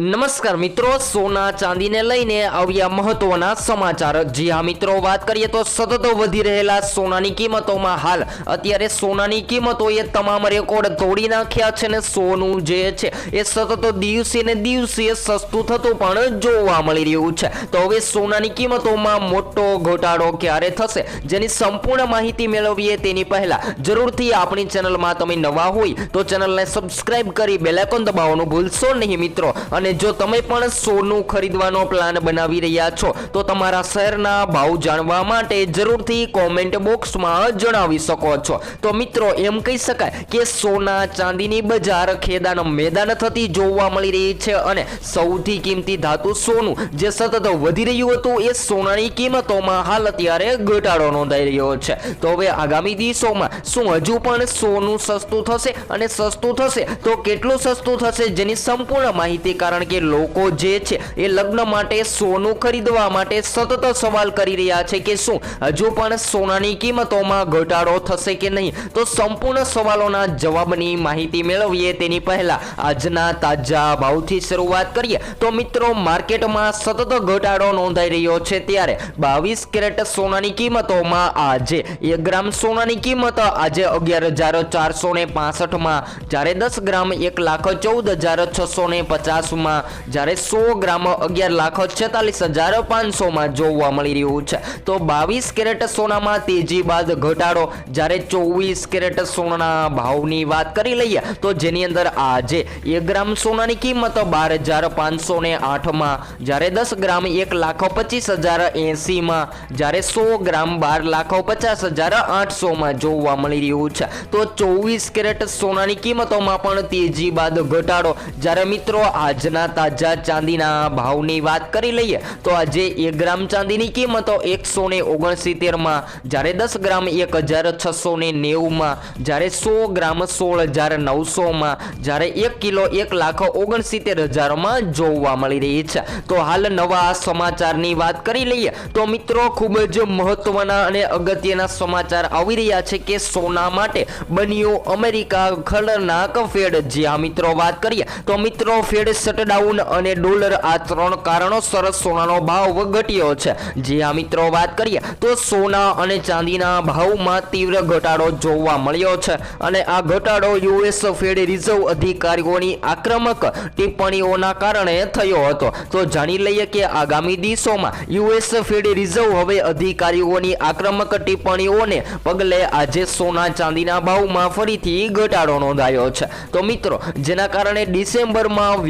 નમસ્કાર મિત્રો, સોના ચાંદીને લઈને આવ્યા મહત્વના સમાચાર. જી હા મિત્રો, વાત કરીએ તો સતત વધી રહેલા સોનાની કિંમતોમાં હાલ. અત્યારે સોનાની કિંમતોએ તમામ રેકોર્ડ તોડી નાખ્યા છે ને સોનું જે છે એ સતત દિવસે ને દિવસે સસ્તું થતું પણ જોવા મળી રહ્યું છે. તો હવે સોનાની કિંમતોમાં મોટો ઘટાડો ક્યારે થશે? જેની સંપૂર્ણ માહિતી મેળવીએ તેની પહેલા, જરૂરથી આપણી ચેનલમાં તમે નવા હોય તો ચેનલને સબસ્ક્રાઇબ કરી બેલાઇકોન દબાવવાનું ભૂલશો નહીં મિત્રો. અને જો તમે પણ સોનું ખરીદવાનો પ્લાન બનાવી રહ્યા છો, તો તમારા શહેરના ભાવ જાણવા માટે જરૂરથી કોમેન્ટ બોક્સમાં જણાવી શકો છો. તો મિત્રો, એમ કહી શકાય કે સોના ચાંદીની બજાર ખેદાન મેદાન થતી જોવા મળી રહી છે અને સૌથી કિંમતી ધાતુ સોનું જે સતત વધી રહ્યું હતું, એ સોનાની કિંમતોમાં હાલ અત્યારે ઘટાડો નોંધાઈ રહ્યો છે. તો હવે આગામી દિવસોમાં શું હજુ પણ સોનું સસ્તું થશે? અને સસ્તું થશે તો કેટલું સસ્તું થશે? જેની સંપૂર્ણ માહિતી કારણ કે લોકો જે છે એ લગ્ન માટે સોનું ખરીદવા માટે સતત સવાલ કરી રહ્યા છે કે શું? હજુ પણ સોનાની કિંમતોમાં ઘટાડો થશે કે નહીં? તો સંપૂર્ણ સવાલોના જવાબની માહિતી મેળવીએ તેની પહેલા આજના તાજા ભાવથી શરૂઆત કરીએ. તો મિત્રો, માર્કેટમાં સતત ઘટાડો નોંધાઈ રહ્યો છે ત્યારે બાવીસ કેરેટ સોનાની કિંમતોમાં આજે એક ગ્રામ સોનાની કિંમત આજે અગિયાર હજાર ચારસો ને પાસઠમાં, જ્યારે દસ ગ્રામ એક લાખ ચૌદ હજાર છસો ને પચાસમાં જ્યારે સો ગ્રામ અગિયાર લાખ છેતાલીસ હજાર પાંચસોમાં જોવા મળી રહ્યું છે. તો બાવીસ કેરેટ સોનામાં તેજી બાદ ઘટાડો. જ્યારે ચોવીસ કેરેટ સોનાના ભાવની વાત કરી લઈએ, તો જેની અંદર આજે એક ગ્રામ સોનાની કિંમત બાર હજાર પાંચસો ને આઠમાં, જ્યારે દસ ગ્રામ એક લાખ પચીસ હજાર એંસીમાં, જ્યારે સો ગ્રામ બાર લાખ પચાસ હજાર આઠસોમાં જોવા મળી રહ્યું છે. તો ચોવીસ કેરેટ સોનાની કિંમતોમાં પણ તેજી બાદ ઘટાડો. જ્યારે મિત્રો, આજના તાજા ચાંદીના ભાવની વાત કરી લઈએ, તો આજે એક ગ્રામ ચાંદીની કિંમતો એકસો ને ઓગણસિત્તેરમાં, જ્યારે દસ ગ્રામ એક હજાર છસો ને નેવુંમાં, જ્યારે સો ગ્રામ સોળ હજાર નવસોમાં, જ્યારે એક કિલો એક લાખ ઓગણસિત્તેર હજારમાં જોવા મળી રહી છે. તો હાલ નવા સમાચારની વાત કરી લઈએ, તો મિત્રો ખૂબ જ મહત્વના અને અગત્યના સમાચાર આવી રહ્યા છે કે સોના માટે બન્યું અમેરિકા ખતરનાક ફેડ. જ્યાં મિત્રો, વાત કરીએ, તો મિત્રો, ફેડ શટડાઉન અને ડોલર આ ત્રણ કારણોસર સોનાનો ભાવ ઘટ્યો છે. જે આ મિત્રો વાત કરીએ, તો સોના અને ચાંદીના ભાવમાં તીવ્ર ઘટાડો જોવા મળ્યો છે. અને આ ઘટાડો યુએસ ફેડ રિઝર્વ અધિકારીઓની આક્રમક ટિપ્પણીઓના કારણે થયો હતો. તો જાણી લઈએ કે આગામી દિવસોમાં યુએસ ફેડ રિઝર્વ હવે અધિકારીઓની આક્રમક ટિપ્પણીઓને પગલે આજે સોના ચાંદીના ભાવમાં ફરીથી ઘટાડો નોંધાયો છે. તો મિત્રો, જેના કારણે ડિસેમ્બરમાં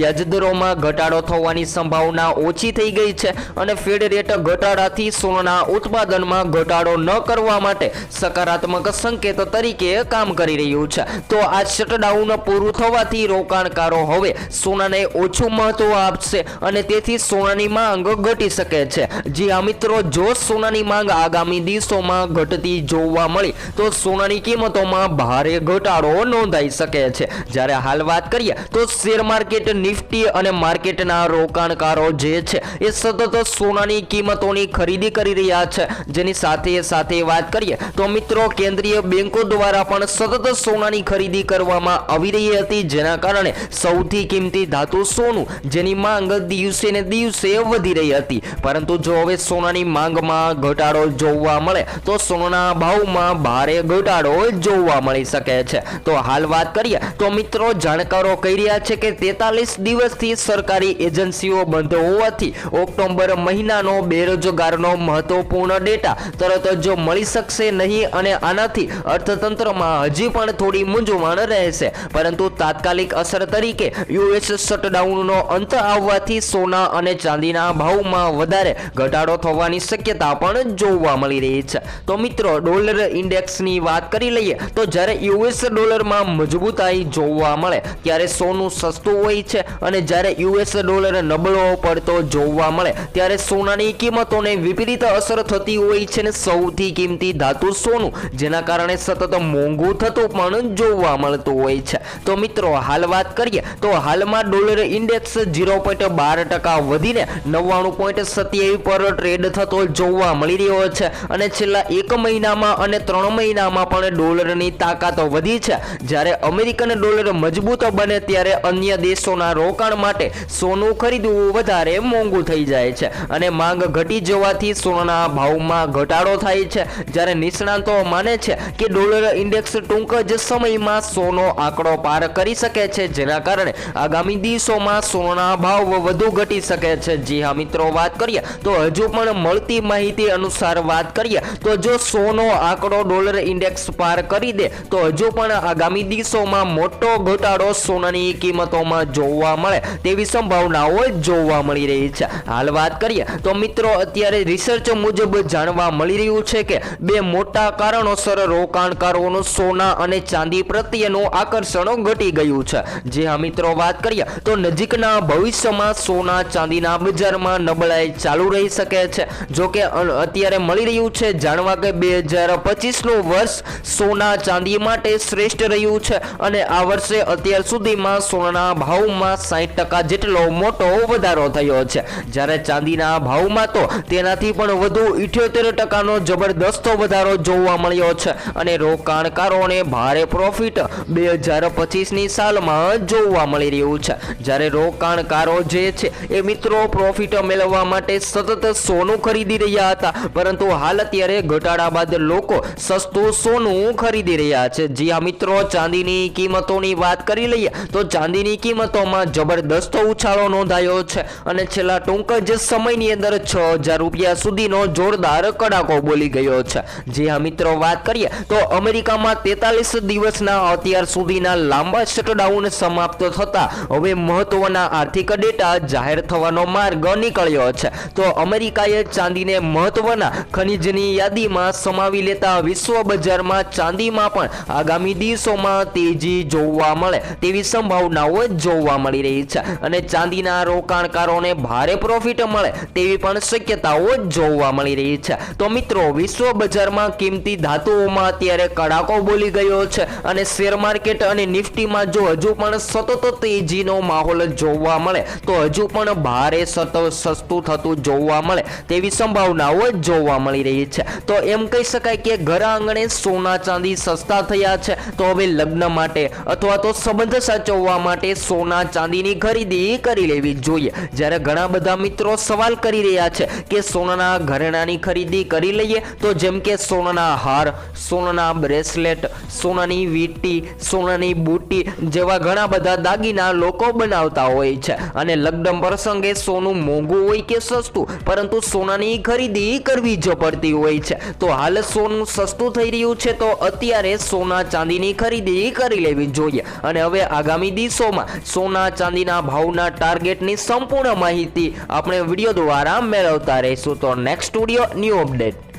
વ્યાજદરોમાં ઘટાડો થવાની સંભાવના ઓછી થઈ ગઈ છે અને ફેડ રેટ ઘટાડાથી સોનાના ઉત્પાદનમાં ઘટાડો ન કરવા માટે સકારાત્મક સંકેત તરીકે કામ કરી રહ્યું છે. તો આ શટડાઉન પૂરું થવાથી રોકાણકારો હવે સોનાને ઓછું મહત્વ આપશે અને તેથી સોનાની માંગ ઘટી શકે છે. જી આ મિત્રો, જો સોનાની માંગ આગામી દિવસોમાં ઘટતી જોવા મળી, તો સોનાની કિંમતોમાં ભારે ઘટાડો નોંધાઈ શકે છે. જ્યારે હાલ વાત કરીએ, તો શેર માર્કેટ નિફ્ટી અને માર્કેટના રોકાણકારો જે છે, એ સતત સોનાની કિંમતોની ખરીદી કરી રહ્યા છે. જેની સાથે સાથે વાત કરીએ, તો મિત્રો કેન્દ્રીય બેંકો દ્વારા પણ સતત સોનાની ખરીદી કરવામાં આવી રહી હતી. જેના કારણે સૌથી કિંમતી ધાતુ સોનું, જેની માંગ દિવસે ને દિવસે વધી રહી હતી. પરંતુ જો હવે સોનાની માંગમાં ઘટાડો જોવા મળે, તો સોનાના ભાવમાં ભારે ઘટાડો જોવા મળી શકે છે. તો હાલ વાત કરીએ, તો મિત્રો જાણકારો કહી રહ્યા છે કે તેતાલીસ દિવસથી સરકારી એજન્સીઓ બંધ હોવાથી ઓક્ટોબર મહિનાનો બેરોજગારનો મહત્વપૂર્ણ ડેટા તરત જ મળી શકશે નહીં અને આનાથી અર્થતંત્રમાં હજી પણ થોડી મૂંઝવણ રહેશે. પરંતુ તાત્કાલિક અસર તરીકે યુએસ શટડાઉનનો અંત આવવાથી સોના અને ચાંદીના ભાવમાં વધારે ઘટાડો થવાની શક્યતા પણ જોવા મળી રહી છે. તો મિત્રો, ડોલર ઇન્ડેક્સની વાત કરી લઈએ તો જ્યારે યુએસ ડોલરમાં મજબૂતાઈ જોવા મળે, ત્યારે સોનું સસ્તું હોય છે અને જ્યારે યુએસ ડોલર નબળો પડતો જોવા મળે, ત્યારે સોનાની કિંમતોને વિપરીત અસર થતી હોય છે ને સૌથી કિંમતી ધાતુ સોનું, જેના કારણે સતત મોંઘું થતું પણ જોવા મળતું હોય છે. તો મિત્રો, હાલ વાત કરીએ, તો હાલમાં ડોલર ઇન્ડેક્સ ઝીરો પોઈન્ટ બાર ટકા વધીને નવ્વાણું પોઈન્ટ સત્યાવીસ પર ટ્રેડ થતો જોવા મળી રહ્યો છે અને છેલ્લા એક મહિનામાં અને ત્રણ મહિનામાં પણ ડોલરની તાકાત વધી છે. જ્યારે અમેરિકન ડોલર મજબૂત બને, ત્યારે અન્ય દેશોના રોકાણ માટે સોનું ખરીદવું વધારે મોંઘું થઈ જાય છે. અને માંગ ઘટી જવાથી સોનાના ભાવમાં ઘટાડો થાય છે. જ્યારે નિષ્ણાંતો માને છે કે ડોલર ઇન્ડેક્સ ટૂંક જ સમયમાં સોનો આંકડો પાર કરી શકે છે. જેના કારણે આગામી દિવસોમાં સોનાના ભાવ વધુ ઘટી શકે છે. જી હા, મિત્રો, વાત કરીએ તો હજુ પણ મળતી માહિતી અનુસાર વાત કરીએ તો જો સોનો આંકડો ડોલર ઇન્ડેક્સ પાર કરી દે, તો હજુ પણ આગામી દિવસોમાં મોટો ઘટાડો સોનાની કિંમતોમાં જોવા મળે. તેવી સંભાવનાઓ જોવા મળી રહી છે. હાલ વાત કરીએ તો મિત્રો, અત્યારે રિસર્ચ મુજબ જાણવા મળી રહ્યું છે કે બે મોટા કારણોસર રોકાણકારોનું સોના અને ચાંદી પ્રત્યેનું આકર્ષણ ઘટી ગયું છે. જે હા મિત્રો, વાત કરીએ તો નજીકના ભવિષ્યમાં સોના ચાંદીના બજારમાં નબળાઈ ચાલુ રહી શકે છે. જો કે અત્યારે મળી રહ્યું છે જાણવા કે બે હજાર પચીસનું વર્ષ સોના ચાંદી માટે શ્રેષ્ઠ રહ્યું છે. અને આ વર્ષે અત્યાર સુધીમાં સોનાના ભાવમાં સાઠ ટકા જેટલો મોટો વધારો થયો છે. જ્યારે ચાંદીના ભાવમાં તો તેનાથી પણ વધુ ઇઠ્યોતેર ટકાનો જબરદસ્ત વધારો જોવા મળ્યો છે અને રોકાણકારોને ભારે પ્રોફિટ બે હજાર પચીસની સાલમાં જોવા મળી રહ્યું છે. જ્યારે રોકાણકારો જે છે એ મિત્રો પ્રોફિટ મેળવવા માટે સતત સોનું ખરીદી રહ્યા હતા, પરંતુ હાલ અત્યારે ઘટાડા બાદ લોકો સસ્તું સોનું ખરીદી રહ્યા છે. જી આ મિત્રો, ચાંદીની કિંમતોની વાત કરી લઈએ, તો ચાંદીની કિંમતોમાં જબરદસ્ત ઉછાળો નોંધાયો છે અને છેલ્લા ટૂંક જ સમયની અંદર છ હજાર રૂપિયા સુધીનો જોરદાર કડાકો બોલી ગયો છે. જે આ મિત્રો, વાત કરીએ તો અમેરિકામાં તેતાલીસ દિવસના અત્યાર સુધીના લાંબા શટડાઉન સમાપ્ત થતા હવે મહત્વના આર્થિક ડેટા જાહેર થવાનો માર્ગ નીકળ્યો છે. તો અમેરિકાએ ચાંદીને મહત્વના ખનિજની યાદીમાં સમાવી લેતા વિશ્વ બજારમાં ચાંદીમાં પણ આગામી દિવસોમાં તેજી જોવા મળે તેવી સંભાવનાઓ જોવા મળી રહી છે. અને ચાંદીના રોકાણકારોને ભારે પ્રોફિટ મળે તેવી પણ શક્યતાઓ જોવા મળી રહી છે. તો મિત્રો, વિશ્વ બજારમાં કિંમતી ધાતુઓમાં અત્યારે કડાકો બોલી ગયો છે અને શેર માર્કેટ અને નિફ્ટીમાં જો હજુ પણ સતત તેજીનો માહોલ જોવા મળે, તો હજુ પણ ભારે સતત સસ્તું થતું જોવા મળે તેવી સંભાવનાઓ જોવા મળી રહી છે. તો એમ કહી શકાય કે ઘર આંગણે સોના ચાંદી સસ્તા થયા છે, તો હવે લગ્ન માટે અથવા તો સંબંધ સાચવવા માટે સોના ચાંદીની ખરીદી કરી લેવી જોઈએ. જ્યારે ઘણા બધા મિત્રો સવાલ કરી રહ્યા છે કે સોનાના ઘરેણાની ખરીદી કરી લઈએ તો જેમ કે સોનાના હાર, સોનાના બ્રેસલેટ, સોનાની વીટી, સોનાની બુટી જેવા ઘણા બધા દાગીના લોકો બનાવતા હોય છે. અને લગ્ન પ્રસંગે સોનું મોંઘું હોય કે સસ્તું, પરંતુ સોનાની ખરીદી કરવી જ પડતી હોય છે. તો હાલ સોનું સસ્તું થઈ રહ્યું છે તો અત્યારે સોના ચાંદીની ખરીદી કરી લેવી જોઈએ. અને હવે આગામી દિવસોમાં સોના ચાંદીના ભાવના ટાર્ગેટની સંપૂર્ણ માહિતી આપણે વીડિયો દ્વારા મેળવતા રહીશું. તો નેક્સ્ટ સ્ટુડિયો ન્યૂ અપડેટ